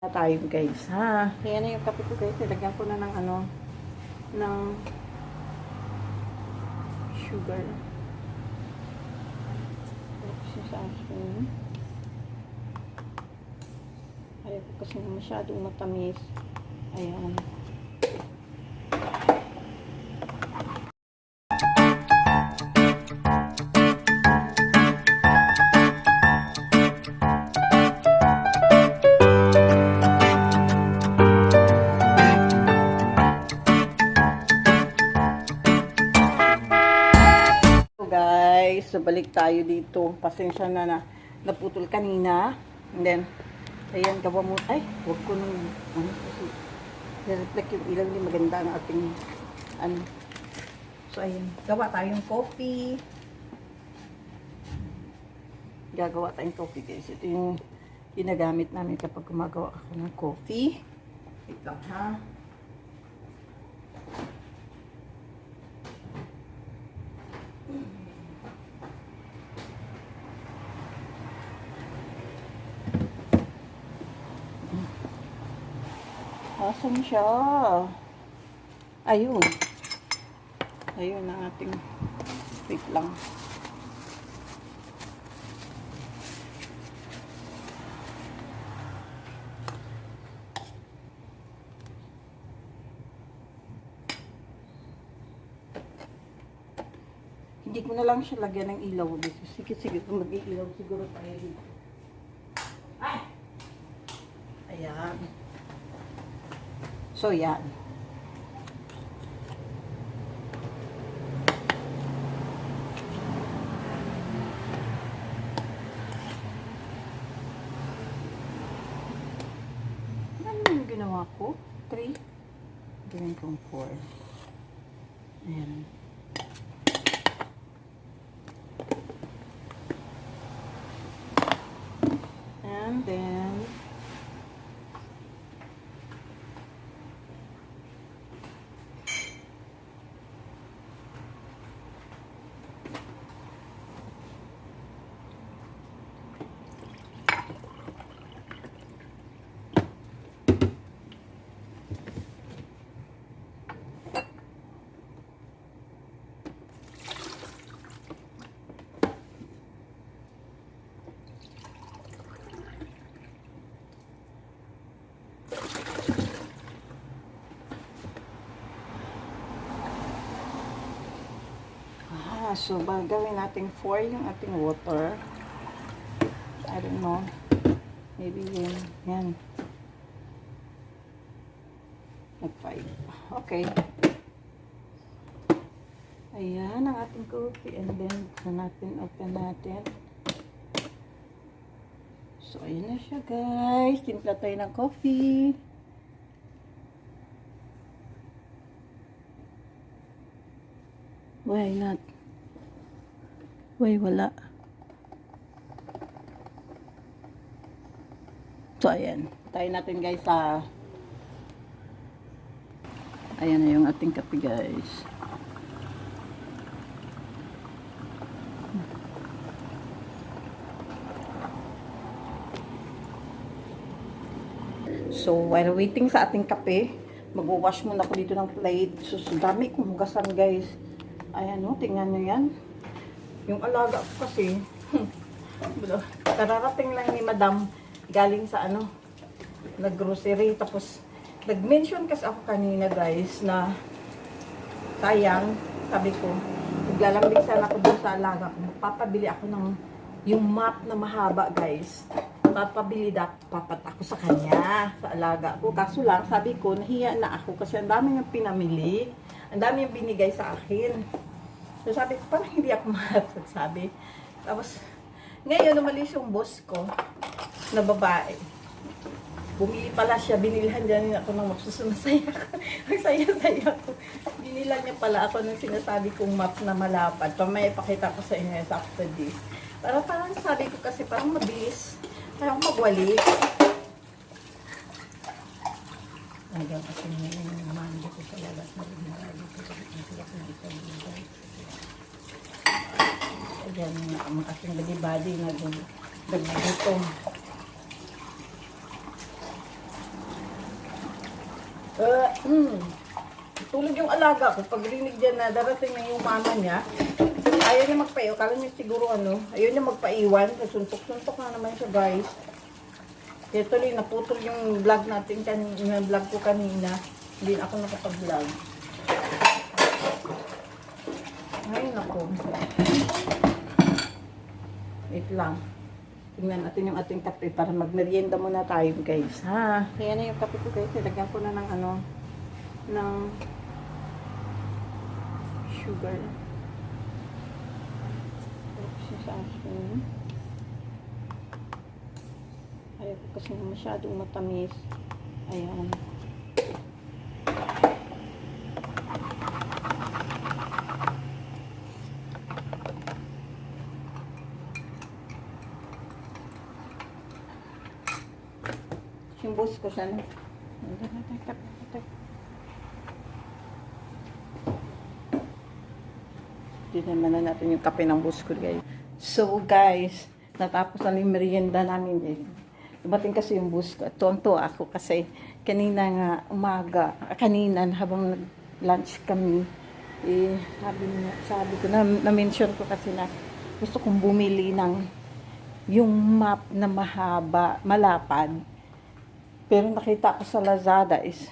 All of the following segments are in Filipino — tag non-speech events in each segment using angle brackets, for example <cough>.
na tayo guys ha. Kaya na yung kape ko guys. Ilagyan ko na ng ano ng sugar. Tapos sa akin. Ayaw ko kasi masyadong matamis. Ayan. Tayo dito. Pasensya na na naputol kanina. And then, ayan, gawa mo. Ay, huwag ko nung, ano, kasi, reflect yung ilaw ni maganda ang ating, ano. So, ayan, gawa tayong coffee. Gagawa tayong coffee guys. Ito yung ginagamit namin kapag gumagawa ako ng coffee. Wait lang ha. Asan siya? Ayun. Ayun ang ating wait lang. Hindi ko na lang siya lagyan ng ilaw. Sige, sige. Kung mag-iilaw siguro tayo dito. Ay! Ayan. So, yan. Ano yung ginawa ko? 3. Gawin kong 4. Ayan. And then, Ah, so ba natin 4 yung ating water. I don't know. Maybe yun. Yan. Nag 5. Okay. Ayan ang ating coffee. And then, natin, open natin. So, ayan na siya guys. Timpla tayo ng coffee. Why not? Why wala? So, ayan. Tayo natin guys sa... Ayan na yung ating kape guys. So, while waiting sa ating kape, mag-wash muna ako dito ng plate. So, so dami kong hugasan guys. Ayan o, tingnan nyo yan. Yung alaga ko kasi, <laughs> kararating lang ni madam galing sa ano, nag-grocery. Tapos, nag-mention kasi ako kanina guys na sayang, sabi ko, naglalambing sana ako dun sa alaga ko. Papabili ako ng yung map na mahaba guys. Papabili dapat ako sa kanya, sa alaga ko. Kaso lang, sabi ko, nahiya na ako kasi ang dami niyang pinamili. Ang dami yung binigay sa akin. So sabi ko, parang hindi ako <laughs> makapagsabi. Tapos, ngayon umalis yung boss ko na babae. Bumili pala siya, binilhan niya ako ng magsusumasaya <laughs> ko. Magsaya-saya ko. Binilan niya pala ako ng sinasabi kong map na malapad. Pamaya pakita ko sa inyo after this. Para parang sabi ko kasi parang mabilis. Parang magwali. Lagyan kasi niya yung naman dito sa labas na rin na dito sa sa dito dito. Ayan, ang aking body-body na nagbuto. Uh, hmm. Tulog yung alaga ko. Pag rinig dyan na darating na yung mama niya, ayaw niya magpaiwan. Kala niya siguro ano, ayaw niya magpaiwan. Suntok-suntok na naman siya guys. Kaya tuloy, naputol yung vlog natin kanina, vlog ko kanina. Hindi ako nakapag-vlog. Ay, nako. Wait lang. Tingnan natin yung ating kape para magmerienda muna tayo, guys. Ha? Kaya na yung kape ko, guys. Nilagyan ko na ng ano, ng sugar. Yung sa akin. Ayaw ko kasi na masyadong matamis. Ayan. Boss ko sana. Tignan na natin yung kape ng boss ko, guys. So, guys, natapos na yung merienda namin. Eh. Dumating kasi yung bus ko. Tonto ako kasi kanina nga umaga, kanina habang nag-lunch kami, eh, sabi, sabi ko, na, na-mention ko kasi na gusto kong bumili ng yung map na mahaba, malapad. Pero nakita ko sa Lazada is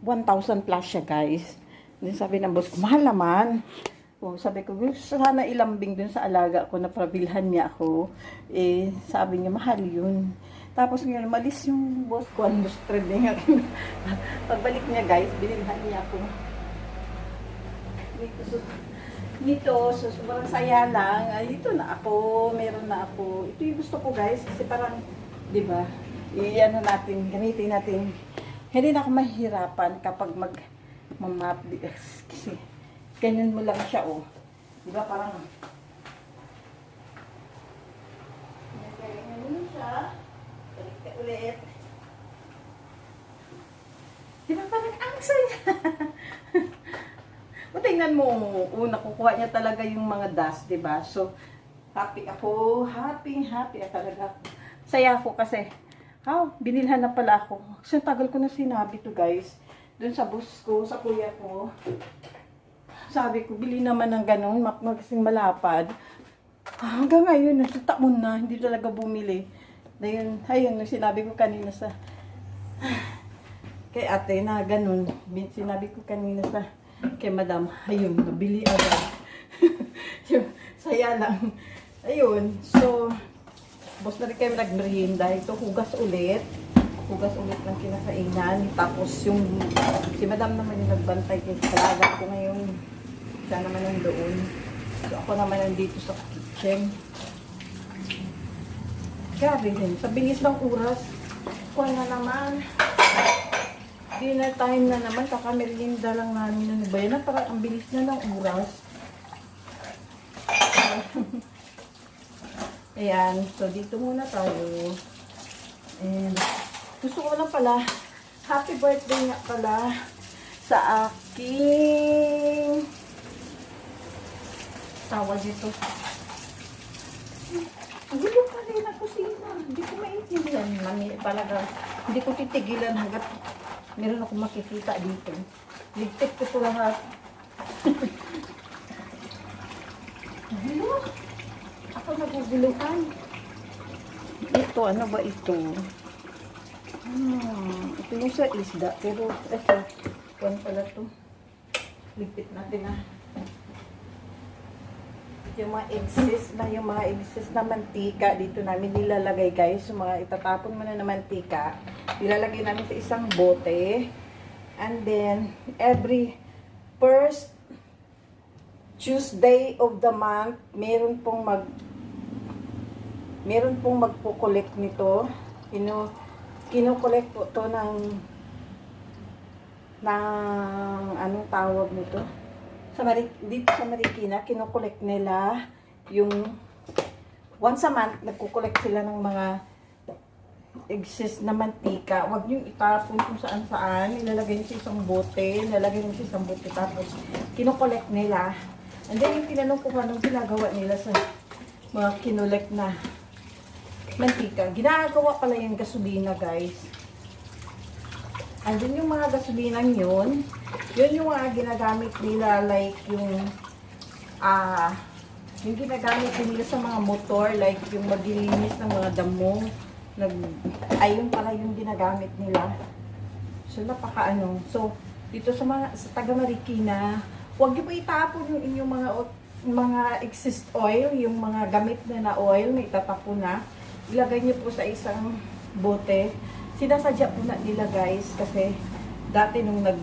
1,000 plus siya, guys. Then sabi ng boss ko, mahal naman. O, sabi ko, sana ilambing dun sa alaga ko na prabilhan niya ako. Eh, sabi niya, mahal yun. Tapos ngayon, malis yung boss ko, ang trending. <laughs> Pagbalik niya, guys, binilhan niya ako. Dito, so, dito, so, sobrang saya lang. Ay, dito na ako, meron na ako. Ito yung gusto ko, guys, kasi parang, di ba, i-ano natin, gamitin natin. Hindi na ako mahihirapan kapag mag mamap kasi ganyan mo lang siya, oh. Di ba, parang, ganyan mo siya. Ulit. Di ba, parang ang saya. <laughs> o, tingnan mo, oh, nakukuha niya talaga yung mga dust, di ba? So, happy ako, happy, happy talaga. Saya ako kasi, oh, binilhan na pala ako. Kasi tagal ko na sinabi to guys. Doon sa bus ko, sa kuya ko. Sabi ko, bili naman ng ganun, mak kasing malapad. Ah, hanggang ngayon, nasa taon na, hindi talaga bumili. Ayun, ayun, nung sinabi ko kanina sa <sighs> kay ate na ganun. Sinabi ko kanina sa kay madam, ayun, nabili agad. <laughs> Yung saya lang. Ayun, so, Boss na rin kayo nagmerienda. Ito, hugas ulit. Hugas ulit ng kinakainan. Tapos yung, si madam naman yung nagbantay kay talaga ko ngayon. Siya naman yung doon. So ako naman nandito sa kitchen. Grabe din. Sa bilis ng oras. Kuha na naman. Dinner time na naman. Kakamerienda lang namin. Ano ba yan? Parang ang bilis na ng oras. <laughs> Ayan, so dito muna tayo. And gusto ko lang pala, happy birthday nga pala sa aking tawag dito. Ang gulo pa rin ang kusina. Hindi maintindihan. Mami, talaga, hindi ko titigilan hanggat meron ako makikita dito. Ligtip ko po lahat. <laughs> Ang gulo. Ako naguguluhan. Ito, ano ba ito? Hmm, ito yung sa isda. Pero, ito, kuwan pala to. Lipit natin ah. Yung mga excess na, yung mga excess na mantika dito namin nilalagay guys. Yung mga itatapon mo na na mantika. Nilalagay namin sa isang bote. And then, every first Tuesday of the month, meron pong mag meron pong magpo-collect nito. Kino kino-collect po to ng ng anong tawag nito? Sa dito sa Marikina, kino-collect nila yung once a month nagko-collect sila ng mga excess na mantika. Huwag niyo itapon kung saan saan. Ilalagay niyo sa isang bote. Ilalagay niyo sa isang bote. Tapos, kino-collect nila. And then, yung tinanong ko anong ginagawa nila sa mga kinolek na mantika. Ginagawa pala yung gasolina, guys. andun yung mga gasolinang yun. Yun yung mga ginagamit nila like yung ah yung ginagamit nila sa mga motor like yung maglilinis ng mga damo nag ay yun pala yung ginagamit nila. So napaka ano. So dito sa mga sa taga Marikina, huwag niyo po itapon yung inyong mga mga exist oil, yung mga gamit na na oil na itatapon na. Ilagay niyo po sa isang bote. Sinasadya po na nila guys kasi dati nung nag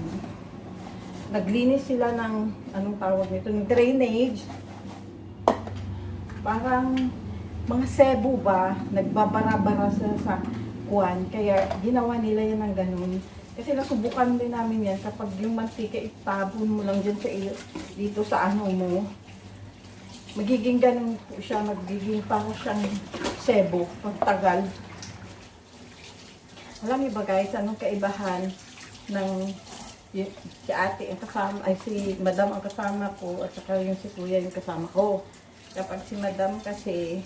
naglinis sila ng anong tawag nito, ng drainage. Parang mga sebo ba, nagbabara-bara sa, sa kuwan. Kaya ginawa nila yan ng ganun. Kasi nasubukan din namin yan kapag yung mantika itabon mo lang dyan sa iyo, dito sa ano mo. Magiging ganun po siya, magiging parang siyang sebo pagtagal. Alam niyo ba guys, anong kaibahan ng y- si ate ang kasama, ay si madam ang kasama ko at saka yung si kuya yung kasama ko. Kapag si madam kasi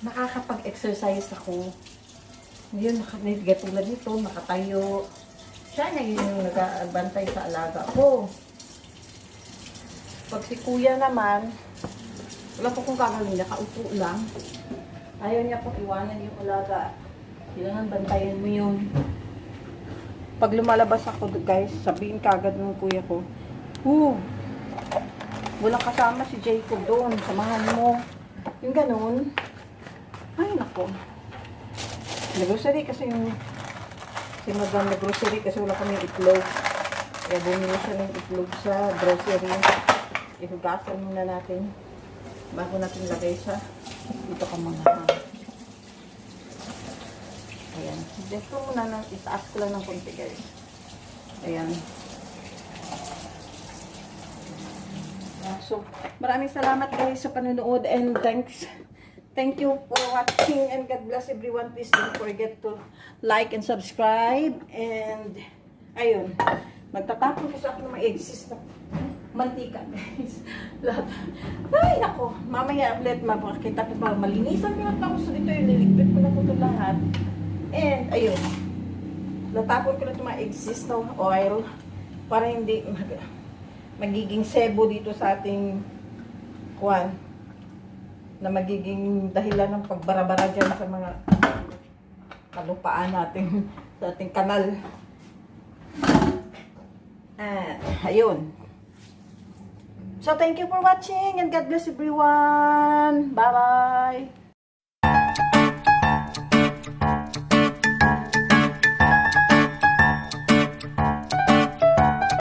nakakapag-exercise ako. Yun, naka- hindi tulad nito, nakatayo. Siya na yun yung nagabantay sa alaga ko. Pag si kuya naman, wala po kung gagawin, nakaupo lang. Ayaw niya pong iwanan yung alaga. Kailangan bantayan mo yun. Pag lumalabas ako, guys, sabihin kagad ng kuya ko, Oh, walang kasama si Jacob doon. Samahan mo. Yung ganun. Ay, nako. Nag-grocery kasi yung si madam nag-grocery kasi wala kami itlog. Kaya bumili siya ng itlog sa grocery. Ihugasan muna natin bago natin lagay sa dito ka mga ha. Ayan. Dito muna na, itaas ko lang ng konti guys. Ayan. So, maraming salamat guys sa panonood and thanks. Thank you for watching and God bless everyone. Please don't forget to like and subscribe. And, ayun. Magtatapon kasi ako ng mga exist na mantika guys. <laughs> Lahat. Ay, nako. Mamaya ulit mapakita ko pa. Malinisan ko na. So, dito yung liligpit ko na po ito lahat. And, ayun. Natapon ko na ito mga exist na oil para hindi mag, magiging sebo dito sa ating kuwan na magiging dahilan ng pagbarabara dyan sa mga kalupaan natin <laughs> sa ating kanal. At, ayun. So, thank you for watching and God bless everyone. Bye-bye.